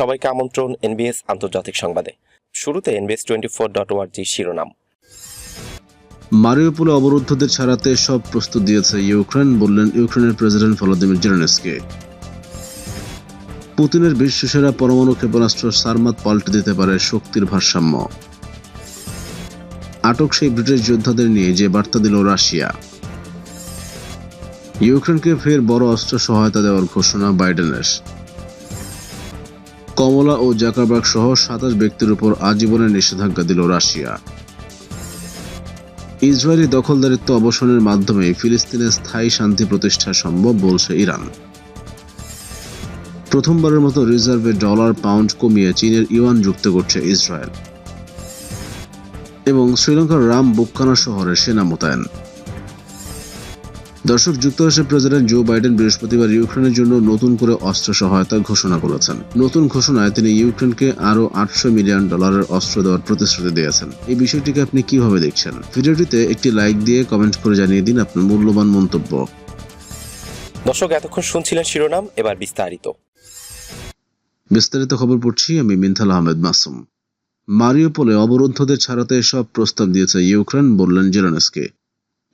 সবাইকে আমন্ত্রণ এনবিএস আন্তর্জাতিক সংবাদে। শুরুতে এনবিএস টোয়েন্টি ফোর ডট শিরোনাম। মারিউপোলে অবরুদ্ধদের ছাড়াতে সব প্রস্তুত দিয়েছে ইউক্রেন, বললেন ইউক্রেনের প্রেসিডেন্ট ভলোদিমির জেলেনস্কি। পুতিনের বিশ্বসেরা পরমাণু ক্ষেপণাস্ত্র সারমাত পাল্টে দিতে পারে শক্তির ভারসাম্য। আটক সেই ব্রিটিশ যোদ্ধাদের নিয়ে যে বার্তা দিল রাশিয়া। ইউক্রেনকে ফের বড় অস্ত্র সহায়তা দেওয়ার ঘোষণা বাইডেনের। কমলা ও জাকারবার্গ সহ সাতাশ ব্যক্তির উপর আজীবনের নিষেধাজ্ঞা দিল রাশিয়া। ইসরায়েলি দখলদারিত্ব অবসানের মাধ্যমে ফিলিস্তিনে স্থায়ী শান্তি প্রতিষ্ঠা সম্ভব বলছে ইরান। প্রথমবারের মতো রিজার্ভে ডলার পাউন্ড কমিয়ে চীনের ইউয়ান যুক্ত করছে ইসরায়েল। এবং শ্রীলঙ্কার রাম বুক্কানা শহরে সেনা মোতায়েন। দর্শক যুক্তরাষ্ট্রের প্রেসিডেন্ট জো বাইডেন বৃহস্পতিবার ইউক্রেনের জন্য নতুন করে অস্ত্র সহায়তা ঘোষণা করেছেন। নতুন ঘোষণায় তিনি ইউক্রেনকে আরও আটশো মিলিয়ন ডলারের অস্ত্র দেওয়ার প্রতিশ্রুতি দিয়েছেন। এই বিষয়টিকে আপনি কীভাবে দেখছেন? ভিডিওটিতে একটি লাইক দিয়ে কমেন্ট করে জানিয়ে দিন আপনার মূল্যবান মন্তব্য। দর্শক এতক্ষণ শুনছিলেন শিরোনাম এবার বিস্তারিত। বিস্তারিত খবর পড়ছি আমি মিনথাল আহমেদ মাসুম। মারিওপোলে অবরুদ্ধদের ছাড়াতে সব প্রস্তাব দিয়েছে ইউক্রেন বললেন জেলেনস্কি।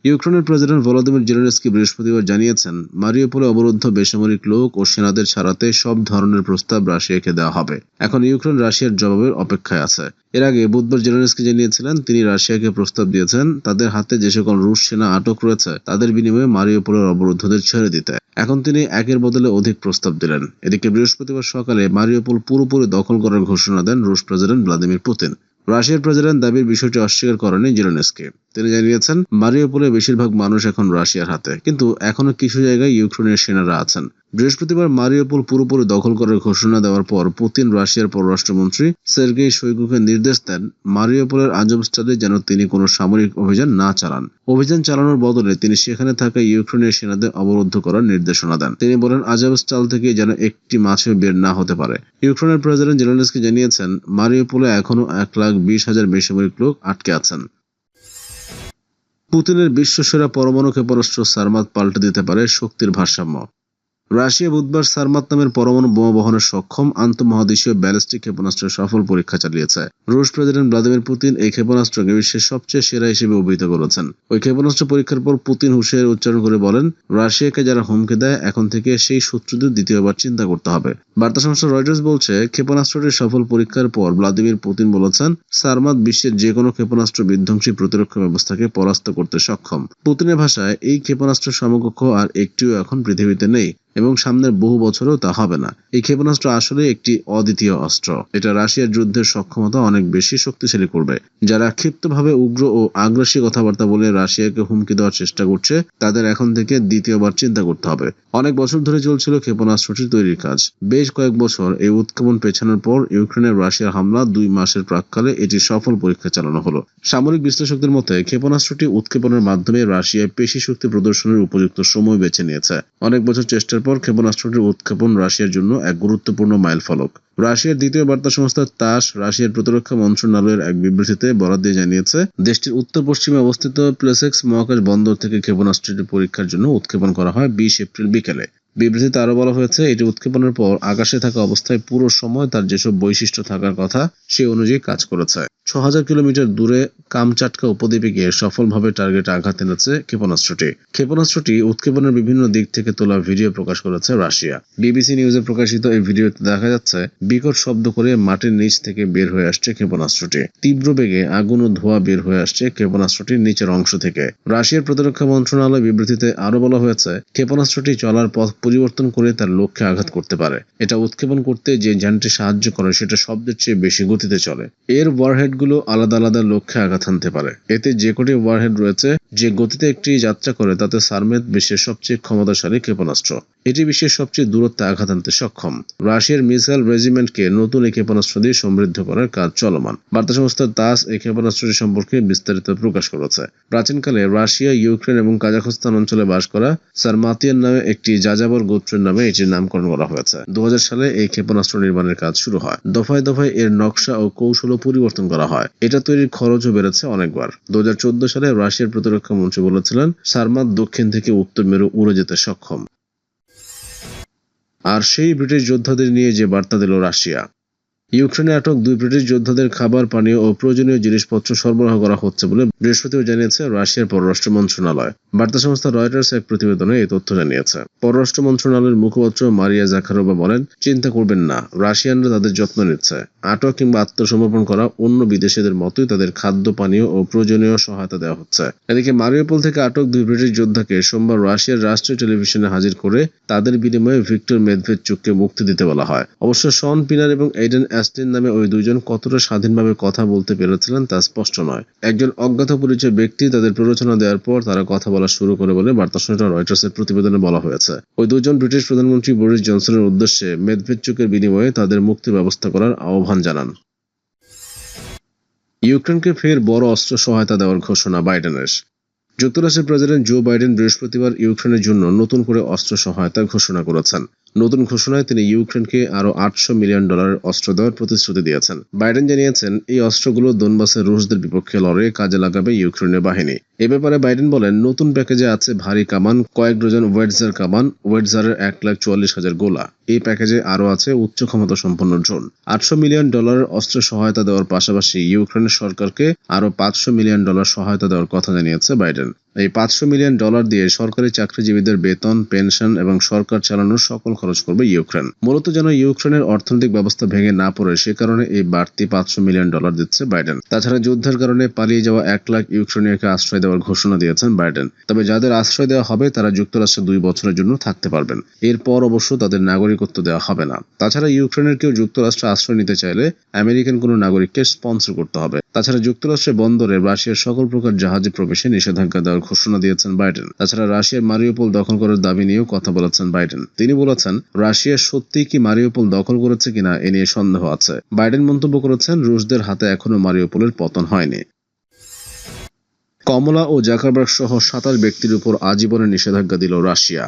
ইউক্রেনের প্রেসিডেন্ট ভলোদিমির জেলেনস্কি বৃহস্পতিবার জানিয়েছেন, মারিওপোলে অবরুদ্ধ বেসামরিক লোক ও সেনাদের ছাড়াতে সব ধরনের প্রস্তাব রাশিয়াকে দেওয়া হবে। এখন ইউক্রেন রাশিয়ার জবাবের অপেক্ষায় আছে। এর আগে বুধবার জেলেনস্কি জানিয়েছিলেন, তিনি রাশিয়াকে প্রস্তাব দিয়েছেন, তাদের হাতে যে সকল রুশ সেনা আটক রয়েছে, তাদের বিনিময়ে মারিওপোলের অবরুদ্ধদের ছেড়ে দিতে। এখন তিনি একের বদলে অধিক প্রস্তাব দিলেন। এদিকে বৃহস্পতিবার সকালে মারিওপোল পুরোপুরি দখল করার ঘোষণা দেন রুশ প্রেসিডেন্ট ভ্লাদিমির পুতিন। রাশিয়ার প্রেসিডেন্ট দাবির বিষয়টি অস্বীকার করেনি জেলেনস্কি। তিনি জানিয়েছেন, মারিওপোলে বেশিরভাগ মানুষ এখন রাশিয়ার হাতে, কিন্তু এখনও কিছু জায়গায় ইউক্রেনের সেনারা আছেন। বৃহস্পতিবার মারিওপোল পুরোপুরি দখল করার ঘোষণা দেওয়ার পর পুতিন রাশিয়ার পররাষ্ট্রমন্ত্রী সের্গেই শৈগুকে নির্দেশ দেন মারিওপোলের আজবস্টালে যেন তিনি কোনো সামরিক অভিযান না চালান। অভিযান চালানোর বদলে তিনি সেখানে থাকা ইউক্রেনের সেনাদের অবরুদ্ধ করার নির্দেশনা দেন। তিনি বলেন আজবস্টাল থেকে যেন একটি মাছও বের না হতে পারে। ইউক্রেনের প্রেসিডেন্ট জেলেনস্কি জানিয়েছেন মারিওপোলে এখনও এক লাখ বিশ হাজার বেসামরিক লোক আটকে আছেন। পুতিনের বিশ্বসেরা পরমাণু ক্ষেপণাস্ত্র সারমাত পাল্টে দিতে পারে শক্তির ভারসাম্য। রাশিয়া বুধবার সারমাত নামের পরমাণু বোমা বহনের সক্ষম আন্তঃমহাদেশীয় ব্যালিস্টিক ক্ষেপণাস্ত্রের সফল পরীক্ষা চালিয়েছে। রুশ প্রেসিডেন্ট ভ্লাদিমির পুতিন এই ক্ষেপণাস্ত্রকে বিশ্বের সবচেয়ে সেরা হিসেবে অভিহিত করেছেন। ওই ক্ষেপণাস্ত্র পরীক্ষার পর পুতিন হুঁশিয়ারি উচ্চারণ করে বলেন, রাশিয়াকে যারা হুমকি দেয়, এখন থেকে সেই শত্রুদের দ্বিতীয়বার চিন্তা করতে হবে। বার্তা সংস্থা রয়টার্স বলছে, ক্ষেপণাস্ত্রটির সফল পরীক্ষার পর ভ্লাদিমির পুতিন বলেছেন, সারমাত বিশ্বের যে কোনো ক্ষেপণাস্ত্র বিধ্বংসী প্রতিরক্ষা ব্যবস্থাকে পরাস্ত করতে সক্ষম। পুতিনের ভাষায়, এই ক্ষেপণাস্ত্র সমকক্ষ আর একটিও এখন পৃথিবীতে নেই। এবং সামনের বহু বছরও তা হবে না। এই ক্ষেপণাস্ত্র আসলে একটি অদ্বিতীয় অস্ত্র। এটা রাশিয়ার যুদ্ধের সক্ষমতা অনেক বেশি শক্তিশালী করবে। যারা ক্ষিপ্তভাবে উগ্র ও আগ্রাসী কথাবার্তা বলে রাশিয়াকে হুমকি দেওয়ার চেষ্টা করছে, তাদের এখন থেকে দ্বিতীয়বার চিন্তা করতে হবে। অনেক বছর ধরে চলছিল ক্ষেপণাস্ত্রটি তৈরির কাজ। বেশ কয়েক বছর এই উৎক্ষেপণ পেছানোর পর ইউক্রেনের রাশিয়ার হামলা দুই মাসের প্রাককালে এটি সফল পরীক্ষা চালানো হলো। সামরিক বিশ্লেষকদের মতে, ক্ষেপণাস্ত্রটি উৎক্ষেপণের মাধ্যমে রাশিয়ায় পেশি শক্তি প্রদর্শনের উপযুক্ত সময় বেছে নিয়েছে। অনেক বছর চেষ্টার পর ক্ষেপণাস্ত্রটির উৎক্ষেপণ রাশিয়ার জন্য এক গুরুত্বপূর্ণ মাইল ফলক। রাশিয়ার দ্বিতীয় বার্তা সংস্থা তাস, রাশিয়ার প্রতিরক্ষা মন্ত্রণালয়ের এক বিবৃতিতে বরাদ দিয়ে জানিয়েছে, দেশটির উত্তর পশ্চিমে অবস্থিত প্লেসেক্স মহাকাশ বন্দর থেকে ক্ষেপণাস্ত্রটি পরীক্ষার জন্য উৎক্ষেপণ করা হয় বিশ এপ্রিল বিকেলে। বিবৃতিতে আরও বলা হয়েছে, এটি উৎক্ষেপণের পর আকাশে থাকা অবস্থায় পুরো সময় তার যেসব বৈশিষ্ট্য থাকার কথা, সে অনুযায়ী কাজ করেছে। ছ হাজার কিলোমিটার দূরে কামচাটকা উপদ্বীপে গিয়ে সফলভাবে টার্গেটে আঘাত এনেছে ক্ষেপণাস্ত্রটি। ক্ষেপণাস্ত্রটি উৎক্ষেপণের বিভিন্ন দিক থেকে তোলা ভিডিও প্রকাশ করেছে রাশিয়া। বিবিসি নিউজে প্রকাশিত এই ভিডিওতে দেখা যাচ্ছে, বিকট শব্দ করে মাটির নিচ থেকে বের হয়ে আসছে ক্ষেপণাস্ত্রটি। তীব্র বেগে আগুন ও ধোঁয়া বের হয়ে আসছে ক্ষেপণাস্ত্রটির নিচের অংশ থেকে। রাশিয়ার প্রতিরক্ষা মন্ত্রণালয় বিবৃতিতে আরও বলা হয়েছে, ক্ষেপণাস্ত্রটি চলার পথ পরিবর্তন করে তার লক্ষ্যে আঘাত করতে পারে। এটা উৎক্ষেপণ করতে যে যানটি সাহায্য করে, সেটা শব্দের চেয়ে বেশি গতিতে চলে। এর ওয়ারহেডগুলো আলাদা আলাদা লক্ষ্যে আঘাত হানতে পারে। এতে যে কটি ওয়ারহেড রয়েছে যে গতিতে একটি যাত্রা করে, তাতে সারমেদ বিশ্বের সবচেয়ে ক্ষমতাশালী ক্ষেপণাস্ত্র। এটি বিশ্বের সবচেয়ে দূরত্বে আঘাত হানতে সক্ষম। রাশিয়ার মিসাইল রেজিমেন্টকে নতুন এই ক্ষেপণাস্ত্র দিয়ে সমৃদ্ধ করার কাজ চলমান। বার্তা সংস্থা তাস এই ক্ষেপণাস্ত্রটি সম্পর্কে বিস্তারিত প্রকাশ করেছে। প্রাচীনকালে রাশিয়া, ইউক্রেন এবং কাজাখস্তান অঞ্চলে বাস করা সারমাতিয়ান নামে একটি যাযাবর গোত্রের নামে এটির নামকরণ করা হয়েছে। দু হাজার সালে এই ক্ষেপণাস্ত্র নির্মাণের কাজ শুরু হয়। দফায় দফায় এর নকশা ও কৌশলও পরিবর্তন করা হয়। এটা তৈরির খরচও বেড়েছে অনেকবার। দু হাজার চোদ্দ সালে রাশিয়ার প্রতিরক্ষা মন্ত্রী বলেছিলেন সারমাত দক্ষিণ থেকে উত্তর মেরু উড়ে যেতে সক্ষম। আর সেই ব্রিটিশ যোদ্ধাদের নিয়ে যে বার্তা দিল রাশিয়া। ইউক্রেনে আটক দুই ব্রিটিশ যোদ্ধাদের খাবার, পানীয় ও প্রয়োজনীয় জিনিসপত্র সরবরাহ করা হচ্ছে বলে বৃহস্পতিবার জানিয়েছে রাশিয়ার পররাষ্ট্র মন্ত্রণালয়। বার্তা সংস্থা রয়টার্স এক প্রতিবেদনে এই তথ্য জানিয়েছে। পররাষ্ট্র মন্ত্রণালয়ের মুখপাত্র মারিয়া জাখারোভা বলেন, চিন্তা করবেন না, রাশিয়ানরা তাদের যত্ন নিচ্ছে। আটক কিংবা আত্মসমর্পণ করা অন্য বিদেশিদের মতোই তাদের খাদ্য, পানীয় ও প্রয়োজনীয় সহায়তা দেওয়া হচ্ছে। এদিকে মারিওপোল থেকে আটক দুই ব্রিটিশ যোদ্ধাকে সোমবার রাশিয়ার রাষ্ট্রীয় টেলিভিশনে হাজির করে তাদের বিনিময়ে ভিক্টর মেদভেদচুককে মুক্তি দিতে বলা হয়। অবশ্য শন পিনার এবং এইডেন অ্যাস্টিন নামে ওই দুইজন কতটা স্বাধীনভাবে কথা বলতে পেরেছিলেন তা স্পষ্ট নয়। একজন অজ্ঞাত পরিচয় ব্যক্তি তাদের প্ররোচনা দেওয়ার পর তারা কথা বলা শুরু করে বলে বার্তা সংস্থা রয়টার্সের প্রতিবেদনে বলা হয়েছে। ওই দুজন ব্রিটিশ প্রধানমন্ত্রী বরিস জনসনের উদ্দেশ্যে মেদভেদচুকের বিনিময়ে তাদের মুক্তির ব্যবস্থা করার আহ্বান জানান। ইউক্রেনকে ফের বড় অস্ত্র সহায়তা দেওয়ার ঘোষণা বাইডেনের। যুক্তরাষ্ট্রের প্রেসিডেন্ট জো বাইডেন বৃহস্পতিবার ইউক্রেনের জন্য নতুন করে অস্ত্র সহায়তা ঘোষণা করেছেন। নতুন ঘোষণায় তিনি ইউক্রেনকে আরও আটশো মিলিয়ন ডলারের অস্ত্র দেওয়ার প্রতিশ্রুতি দিয়েছেন। বাইডেন জানিয়েছেন, এই অস্ত্রগুলো দোনবাসের রুশদের বিপক্ষে লড়াইয়ে কাজে লাগাবে ইউক্রেনের বাহিনী। এ ব্যাপারে বাইডেন বলেন, নতুন প্যাকেজে আছে ভারী কামান, কয়েক ডজন ওয়েটজার কামান, ওয়েটজারের এক লাখ চুয়াল্লিশ হাজার গোলা। এই প্যাকেজে আরও আছে উচ্চ ক্ষমতা সম্পন্ন ড্রোন। আটশো মিলিয়ন ডলারের অস্ত্র সহায়তা দেওয়ার পাশাপাশি ইউক্রেনের সরকারকে আরও পাঁচশো মিলিয়ন ডলার সহায়তা দেওয়ার কথা জানিয়েছে বাইডেন। এই পাঁচশো মিলিয়ন ডলার দিয়ে সরকারি চাকরিজীবীদের বেতন, পেনশন এবং সরকার চালানোর সকল খরচ করবে ইউক্রেন। মূলত যেন ইউক্রেনের অর্থনৈতিক ব্যবস্থা ভেঙে না পড়ে, সে কারণে এই বাড়তি পাঁচশো মিলিয়ন ডলার দিচ্ছে বাইডেন। তাছাড়া যুদ্ধের কারণে পালিয়ে যাওয়া এক লাখ ইউক্রেনীয়কে আশ্রয় দেওয়ার ঘোষণা দিয়েছেন বাইডেন। তবে যাদের আশ্রয় দেওয়া হবে, তারা যুক্তরাষ্ট্রে দুই বছরের জন্য থাকতে পারবেন। এরপর অবশ্য তাদের নাগরিকত্ব দেওয়া হবে না। তাছাড়া ইউক্রেনের কেউ যুক্তরাষ্ট্রে আশ্রয় নিতে চাইলে আমেরিকান কোনো নাগরিককে স্পন্সর করতে হবে। তাছাড়া যুক্তরাষ্ট্রের বন্দরে রাশিয়ার সকল প্রকার জাহাজে প্রবেশে নিষেধাজ্ঞা দেওয়ার ঘোষণা দিয়েছেন বাইডেন। তাছাড়া রাশিয়ার মারিওপোল দখল করার দাবি নিয়েও কথা বলেছেন বাইডেন। তিনি বলেছেন, রাশিয়া সত্যি কি মারিওপোল দখল করেছে কিনা এ নিয়ে সন্দেহ আছে। বাইডেন মন্তব্য করেছেন, রুশদের হাতে এখনও মারিওপোলের পতন হয়নি। কমলা ও জাকারবার্গ সহ সাতাশ ব্যক্তির উপর আজীবনের নিষেধাজ্ঞা দিল রাশিয়া।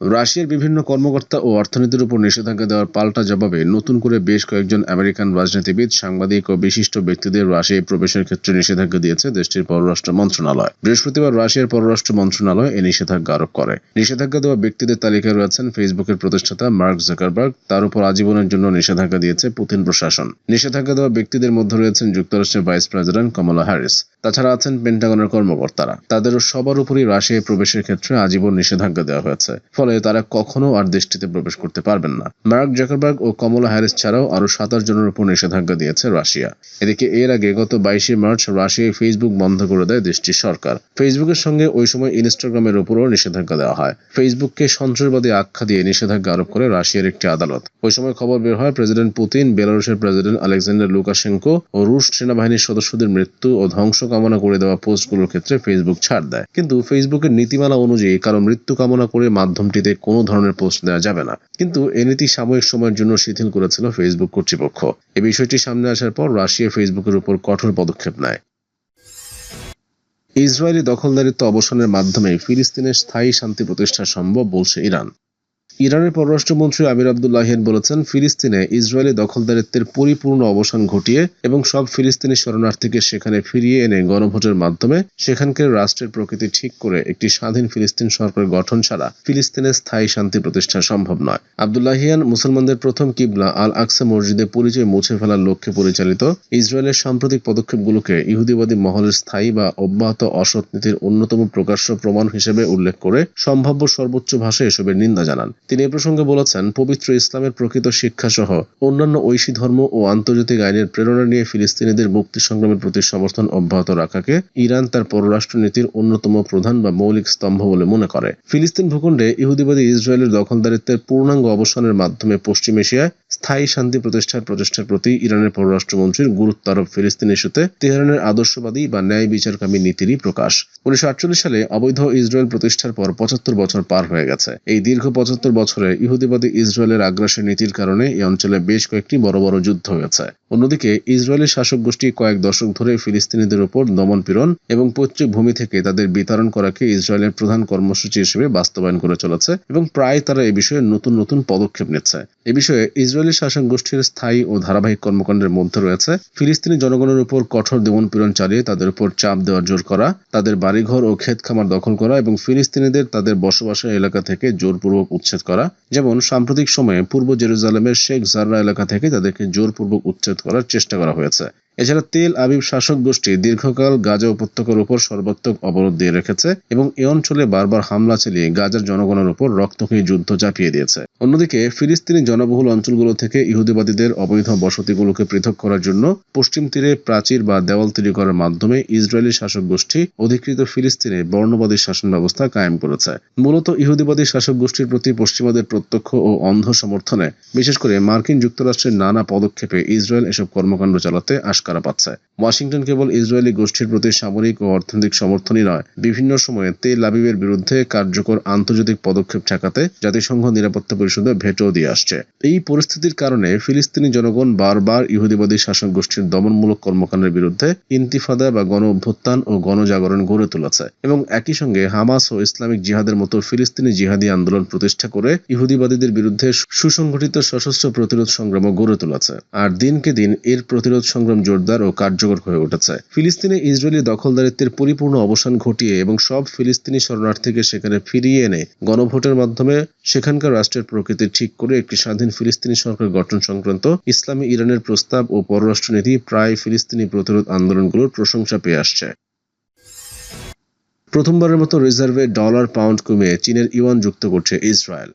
রাশিয়ার বিভিন্ন কর্মকর্তা ও অর্থনীতির উপর নিষেধাজ্ঞা দেওয়ার পাল্টা জবাবে নতুন করে বেশ কয়েকজন আমেরিকান রাজনীতিবিদ, সাংবাদিক ও বিশিষ্ট ব্যক্তিদের রাশিয়ায় প্রবেশের ক্ষেত্রে নিষেধাজ্ঞা দিয়েছে দেশটির পররাষ্ট্র মন্ত্রণালয়। বৃহস্পতিবার রাশিয়ার পররাষ্ট্র মন্ত্রণালয় এই নিষেধাজ্ঞা আরোপ করে। নিষেধাজ্ঞা দেওয়া ব্যক্তিদের তালিকায় রয়েছেন ফেসবুকের প্রতিষ্ঠাতা মার্ক জাকারবার্গ। তার উপর আজীবনের জন্য নিষেধাজ্ঞা দিয়েছে পুতিন প্রশাসন। নিষেধাজ্ঞা দেওয়া ব্যক্তিদের মধ্যে রয়েছেন যুক্তরাষ্ট্রের ভাইস প্রেসিডেন্ট কমলা হ্যারিস। তাছাড়া আছেন পেন্টাগনের কর্মকর্তারা। তাদের সবার উপরই রাশিয়ায় প্রবেশের ক্ষেত্রে আজীবন নিষেধাজ্ঞা দেওয়া হয়েছে। ফলে তারা কখনো আর দেশটিতে প্রবেশ করতে পারবেন না। মার্ক জাকারবার্গ ও কমলা হ্যারিস ছাড়াও আরও সাতাশ জনের উপর নিষেধাজ্ঞা দিয়েছে রাশিয়া। এদিকে এর আগে গত বাইশে মার্চ রাশিয়ায় ফেসবুক বন্ধ করে দেয় দেশটির সরকার। ফেসবুকের সঙ্গে ওই সময় ইনস্টাগ্রামের উপরও নিষেধাজ্ঞা দেওয়া হয়। ফেসবুককে সন্ত্রাসবাদী আখ্যা দিয়ে নিষেধাজ্ঞা আরোপ করে রাশিয়ার একটি আদালত। ওই সময় খবর বের হয় প্রেসিডেন্ট পুতিন, বেলারুশের প্রেসিডেন্ট আলেকজান্ডার লুকাশেঙ্কো ও রুশ সেনাবাহিনীর সদস্যদের মৃত্যু ও ধ্বংস কামনা করে দেওয়া পোস্টগুলোর ক্ষেত্রে ফেসবুক ছাড় দেয়। কিন্তু ফেসবুকের নীতিমালা অনুযায়ী কারও মৃত্যু কামনা করে মাধ্যমটিতে কোনো ধরনের পোস্ট দেওয়া যাবে না। কিন্তু এ নীতি সাময়িক সময়ের জন্য শিথিল করেছিল ফেসবুক কর্তৃপক্ষ। এ বিষয়টি সামনে আসার পর রাশিয়া ফেসবুকের উপর কঠোর পদক্ষেপ নেয়। ইসরায়েলি দখলদারিত্ব অবসানের মাধ্যমে ফিলিস্তিনের স্থায়ী শান্তি প্রতিষ্ঠা সম্ভব বলছে ইরান। ইরানের পররাষ্ট্রমন্ত্রী আমির আবদুল্লাহিয়ান বলেছেন, ফিলিস্তিনে ইসরায়েলি দখলদারিত্বের পরিপূর্ণ অবসান ঘটিয়ে এবং সব ফিলিস্তিনি শরণার্থীকে সেখানে ফিরিয়ে এনে গণভোটের মাধ্যমে সেখানকার রাষ্ট্রের প্রকৃতি ঠিক করে একটি স্বাধীন ফিলিস্তিন সরকার গঠন ছাড়া ফিলিস্তিনের স্থায়ী শান্তি প্রতিষ্ঠা সম্ভব নয়। আবদুল্লাহিয়ান মুসলমানদের প্রথম কিবলা আল আকসা মসজিদে পরিচয় মুছে ফেলার লক্ষ্যে পরিচালিত ইসরায়েলের সাম্প্রতিক পদক্ষেপগুলোকে ইহুদিবাদী মহলের স্থায়ী বা অব্যাহত অসৎ নীতির অন্যতম প্রকাশ্য প্রমাণ হিসেবে উল্লেখ করে সম্ভাব্য সর্বোচ্চ ভাষায় এসবের নিন্দা জানান। তিনি এ প্রসঙ্গে বলেছেন, পবিত্র ইসলামের প্রকৃত শিক্ষা সহ অন্যান্য ঐশী ধর্ম ও আন্তর্জাতিক আইনের প্রেরণা নিয়ে ফিলিস্তিনিদের মুক্তি সংগ্রামের প্রতি সমর্থন অব্যাহত রাখাকে ইরান তার পররাষ্ট্রনীতির অন্যতম প্রধান বা মৌলিক স্তম্ভ বলে মনে করে। ফিলিস্তিন ভূখণ্ডে ইহুদিবাদী ইসরায়েলের দখলদারিত্বের পূর্ণাঙ্গ অবসানের মাধ্যমে পশ্চিম এশিয়ায় স্থায়ী শান্তি প্রতিষ্ঠার প্রচেষ্টার প্রতি ইরানের পররাষ্ট্রমন্ত্রীর গুরুত্ব আরোপ ফিলিস্তিন ইস্যুতে তেহরানের আদর্শবাদী বা ন্যায় বিচারকামী নীতিরই প্রকাশ। উনিশশো সালে অবৈধ ইসরায়েল প্রতিষ্ঠার পর পঁচাত্তর বছর পার হয়ে গেছে। এই দীর্ঘ পঁচাত্তর বছরে ইহুদিবাদী ইসরায়েলের আগ্রাসী নীতির কারণে এই অঞ্চলে বেশ কয়েকটি বড় বড় যুদ্ধ হয়েছে। অন্যদিকে ইসরায়েলি শাসক গোষ্ঠী কয়েক দশক ধরে ফিলিস্তিনিদের উপর দমন পীড়ন এবং পৈতৃক ভূমি থেকে তাদের বিতরণ করাকে ইসরায়েলের প্রধান কর্মসূচি হিসেবে বাস্তবায়ন করে চলেছে এবং প্রায় তারা এ বিষয়ে নতুন নতুন পদক্ষেপ নিচ্ছে। এ বিষয়ে ইসরায়েল ইসরায়েলি শাসন গোষ্ঠীর স্থায়ী ও ধারাবাহিক কর্মকাণ্ডের মধ্যে রয়েছে। ফিলিস্তিনি জনগণের উপর কঠোর দমনপীড়ন চালিয়ে তাদের উপর চাপ দেওয়ার জোর করা, তাদের বাড়িঘর ও ক্ষেত খামার দখল করা এবং ফিলিস্তিনিদের তাদের বসবাসের এলাকা থেকে জোরপূর্বক উচ্ছেদ করা। যেমন, সাম্প্রতিক সময়ে পূর্ব জেরুজালেমের শেখ জাররা এলাকা থেকে তাদেরকে জোরপূর্বক উচ্ছেদ করার চেষ্টা করা হয়েছে। এছাড়া তেল, আবিব, শাসক গোষ্ঠী দীর্ঘকাল গাজা উপত্যকার উপর সর্বাত্মক অবরোধ দিয়ে রেখেছে এবং এ অঞ্চলে বারবার হামলা চালিয়ে গাজার জনগণের উপর রক্তক্ষয়ী যুদ্ধ চাপিয়ে দিয়েছে। অন্যদিকে, ফিলিস্তিনি জনবহুল অঞ্চলগুলো থেকে ইহুদিবাদীদের অবৈধ বসতিগুলোকে পৃথক করার জন্য পশ্চিম তীরে প্রাচীর বা দেওয়াল তৈরি করার মাধ্যমে ইসরায়েলি শাসক গোষ্ঠী অধিকৃত ফিলিস্তিনে বর্ণবাদী শাসন ব্যবস্থা কায়েম করেছে। মূলত ইহুদিবাদী শাসক গোষ্ঠীর প্রতি পশ্চিমাদের প্রত্যক্ষ ও অন্ধ সমর্থনে, বিশেষ করে মার্কিন যুক্তরাষ্ট্রের নানা পদক্ষেপে ইসরায়েল এসব কর্মকাণ্ড চালাতে আশকারা পাচ্ছে। ওয়াশিংটন কেবল ইসরায়েলি গোষ্ঠীর প্রতি সামরিক ও অর্থনৈতিক সমর্থনই নয়, বিভিন্ন সময়ে তেল আবিবের বিরুদ্ধে কার্যকর আন্তর্জাতিক পদক্ষেপ ঠেকাতে জাতিসংঘ নিরাপত্তা পরিষদে ভেটো দিয়ে আসছে। এই পরিস্থিতির কারণে ফিলিস্তিনি জনগণ বারবার ইহুদিবাদী শাসক গোষ্ঠীর দমনমূলক কর্মকাণ্ডের বিরুদ্ধে ইন্তিফাদা বা গণ অভ্যুত্থান ও গণজাগরণ গড়ে তুলেছে এবং একই সঙ্গে হামাস ও ইসলামিক জিহাদের মতো ফিলিস্তিনি জিহাদি আন্দোলন প্রতিষ্ঠা করে ইহুদিবাদীদের বিরুদ্ধে সুসংগঠিত সশস্ত্র প্রতিরোধ সংগ্রামও গড়ে তুলেছে। আর দিনকে দিন এর প্রতিরোধ সংগ্রাম জোরদার ও কার্যকর হয়ে উঠেছে। ফিলিস্তিনে ইসরায়েলি দখলদারিত্বের পরিপূর্ণ অবসান ঘটিয়ে এবং সব ফিলিস্তিনি শরণার্থীকে সেখানে ফিরিয়ে এনে গণভোটের মাধ্যমে সেখানকার রাষ্ট্রের প্রকৃতি ঠিক করে একটি স্বাধীন ফিলিস্তিনি সরকার গঠন সংক্রান্ত ইসলামী ইরানের প্রস্তাব ও পররাষ্ট্রনীতি প্রায় ফিলিস্তিনি প্রতিরোধ আন্দোলনগুলোর প্রশংসা পেয়ে আসছে। প্রথমবারের মতো রিজার্ভে ডলার পাউন্ড কমিয়ে চীনের ইউয়ান যুক্ত করছে ইসরায়েল।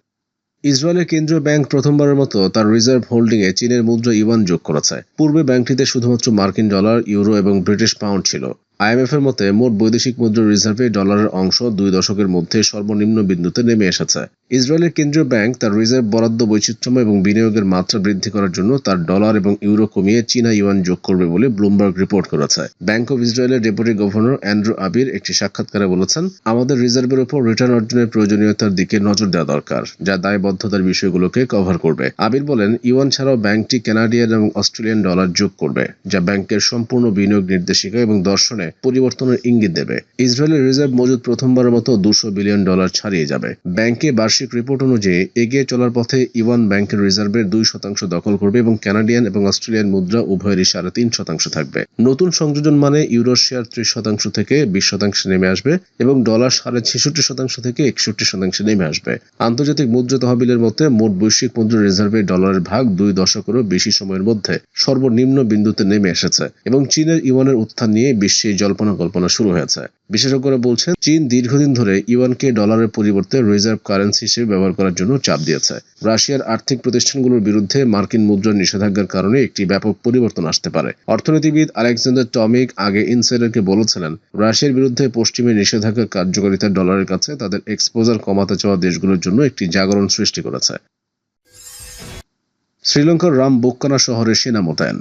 ইসরায়েলের কেন্দ্রীয় ব্যাংক প্রথমবারের মতো তার রিজার্ভ হোল্ডিং এ চীনের মুদ্রা ইউয়ান যোগ করেছে। পূর্বে ব্যাংকটিতে শুধুমাত্র মার্কিন ডলার, ইউরো এবং ব্রিটিশ পাউন্ড ছিল। আইএমএফ এর মতে, মোট বৈদেশিক মুদ্রা রিজার্ভে ডলারের অংশ দুই দশকের মধ্যে সর্বনিম্ন বিন্দুতে নেমে এসেছে। ইসরায়েলের কেন্দ্রীয় ব্যাংক তার রিজার্ভ বরাদ্দ বৈচিত্র্যময় এবং বিনিয়োগের মাত্রা বৃদ্ধি করার জন্য তার ডলার এবং ইউরো কমিয়ে চীনা ইউয়ান যোগ করবে বলে ব্লুমবার্গ রিপোর্ট করেছে। ব্যাংক অফ ইসরায়েলের ডেপুটি গভর্নর অ্যান্ড্রু আবির একটি সাক্ষাৎকারে বলেছেন, আমাদের রিজার্ভের উপর রিটার্ন অর্জনের প্রয়োজনীয়তার দিকে নজর দেওয়া দরকার, যা দায়বদ্ধতার বিষয়গুলোকে কভার করবে। আবির বলেন, ইউয়ান ছাড়াও ব্যাংকটি কানাডিয়ান এবং অস্ট্রেলিয়ান ডলার যোগ করবে, যা ব্যাংকের সম্পূর্ণ বিনিয়োগ নির্দেশিকা এবং দর্শনে পরিবর্তনের ইঙ্গিত দেবে। ইসরায়েলের রিজার্ভ মজুদ প্রথমবারের মতো দুশো বিলিয়ন ডলার ছাড়িয়ে যাবে। ব্যাংকে বার্ষিক রিপোর্ট অনুযায়ী এগিয়ে চলার পথে ইওয়ান ব্যাংকের রিজার্ভের দুই শতাংশ দখল করবে এবং কানাডিয়ান এবং অস্ট্রেলিয়ান মুদ্রা উভয়েরই সাড়ে তিন শতাংশ থাকবে। নতুন সংযোজন মানে ইউরো শেয়ার ত্রিশ শতাংশ থেকে বিশ শতাংশে নেমে আসবে এবং ডলার সাড়ে ছেষট্টি শতাংশ থেকে একষট্টি শতাংশে নেমে আসবে। আন্তর্জাতিক মুদ্রা তহবিলের মধ্যে মোট বৈশ্বিক মুদ্রা রিজার্ভে ডলারের ভাগ দুই দশকেরও বেশি সময়ের মধ্যে সর্বনিম্ন বিন্দুতে নেমে এসেছে এবং চীনের ইওয়ানের উত্থান নিয়ে বিশ্বে জল্পনা কল্পনা শুরু হয়েছে। বিশেষজ্ঞরা বলছেন, চীন দীর্ঘদিন ধরে ইওয়ানকে ডলারের পরিবর্তে রিজার্ভ কারেন্সি হিসেবে ব্যবহার করার জন্য চাপ দিয়েছে। রাশিয়ার আর্থিক প্রতিষ্ঠানগুলোর বিরুদ্ধে মার্কিন মুদ্রার নিষেধাজ্ঞার কারণে একটি ব্যাপক পরিবর্তন আসতে পারে। অর্থনীতিবিদ আলেকজান্ডার টমিক আগে ইনসাইডারকে বলেছিলেন, রাশিয়ার বিরুদ্ধে পশ্চিমের নিষেধাজ্ঞার কার্যকারিতা ডলারের কাছে তাদের এক্সপোজার কমাতে চাওয়া দেশগুলোর জন্য একটি জাগরণ সৃষ্টি করেছে। শ্রীলঙ্কার রাম বোক্কানা শহরে সেনা মোতায়েন।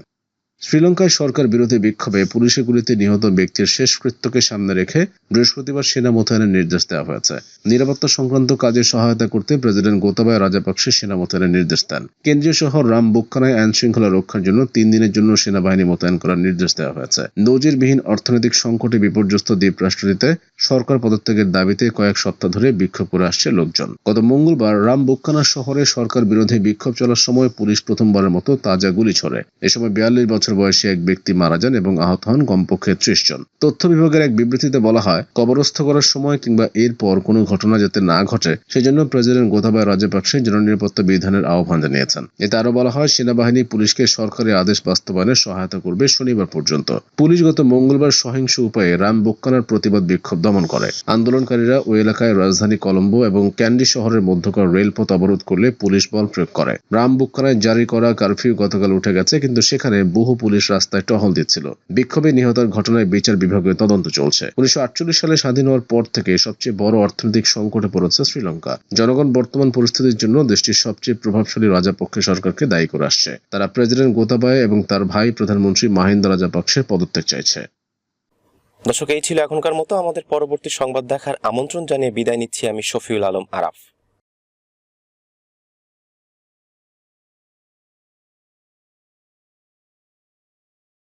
শ্রীলঙ্কায় সরকার বিরোধী বিক্ষোভে পুলিশের গুলিতে নিহত ব্যক্তির শেষকৃত্যকে সামনে রেখে বৃহস্পতিবার সেনা মোতায়েনের নির্দেশ দেওয়া হয়েছে। নিরাপত্তা সংক্রান্ত কাজে সহায়তা করতে প্রেসিডেন্ট গোতাবায়া রাজাপাকসে সেনা মোতায়েনের নির্দেশ দেন। কেন্দ্রীয় শহর রাম বোক্কানায় আইন শৃঙ্খলা রক্ষার জন্য তিন দিনের জন্য সেনাবাহিনী মোতায়েন করার নির্দেশ দেওয়া হয়েছে। নজিরবিহীন অর্থনৈতিক সংকটে বিপর্যস্ত দ্বীপ রাষ্ট্রটিতে সরকার পদত্যাগের দাবিতে কয়েক সপ্তাহ ধরে বিক্ষোভ করে আসছে লোকজন। গত মঙ্গলবার রাম বোক্কানা শহরে সরকার বিরোধী বিক্ষোভ চলার সময় পুলিশ প্রথমবারের মতো তাজা গুলি ছড়ে। এ সময় বিয়াল্লিশ বছর বয়সী এক ব্যক্তি মারা যান এবং আহত হন কমপক্ষে ত্রিশ জন। তথ্য বিভাগের এক বিবৃতিতে বলা হয়, কবরস্থ করার সময় কিংবা এরপর কোনো ঘটনা যাতে না ঘটে, সেজন্য প্রেসিডেন্ট গোতাবায় রাজপক্ষে জননিরাপত্তা বিধানের আহ্বান জানিয়েছেন। এতে আরও বলা হয়, সেনাবাহিনী পুলিশকে সরকারি আদেশ বাস্তবায়নে সহায়তা করবে শনিবার পর্যন্ত। পুলিশ গত মঙ্গলবার সহিংস উপায়ে রাম বোক্কানার প্রতিবাদ বিক্ষোভ দমন করে। আন্দোলনকারীরা ওই এলাকায় রাজধানী কলম্বো এবং ক্যান্ডি শহরের মধ্যকার রেলপথ অবরোধ করলে পুলিশ বল প্রয়োগ করে। রাম বোক্কানায় জারি করা কারফিউ গতকাল উঠে গেছে, কিন্তু সেখানে বহু পুলিশ রাস্তায় টহল দিচ্ছিল। বিক্ষোভে নিহতের ঘটনায় বিচার বিভাগীয় তদন্ত চলছে। উনিশশো আটচল্লিশ সালে স্বাধীন হওয়ার পর থেকে সবচেয়ে বড় অর্থনৈতিক সংকটে পড়েছে শ্রীলঙ্কা। জনগণ বর্তমান পরিস্থিতির জন্য দেশটির সবচেয়ে প্রভাবশালী রাজাপক্ষে সরকারকে দায়ী করে আসছে। তারা প্রেসিডেন্ট গোতাবায় এবং তার ভাই প্রধানমন্ত্রী মাহিন্দা রাজাপক্ষের পদত্যাগ চাইছে। দর্শক, এই ছিল এখনকার মতো। আমাদের পরবর্তী সংবাদ দেখার আমন্ত্রণ জানিয়ে বিদায় নিচ্ছি আমি শফিউল আলম আরাফ।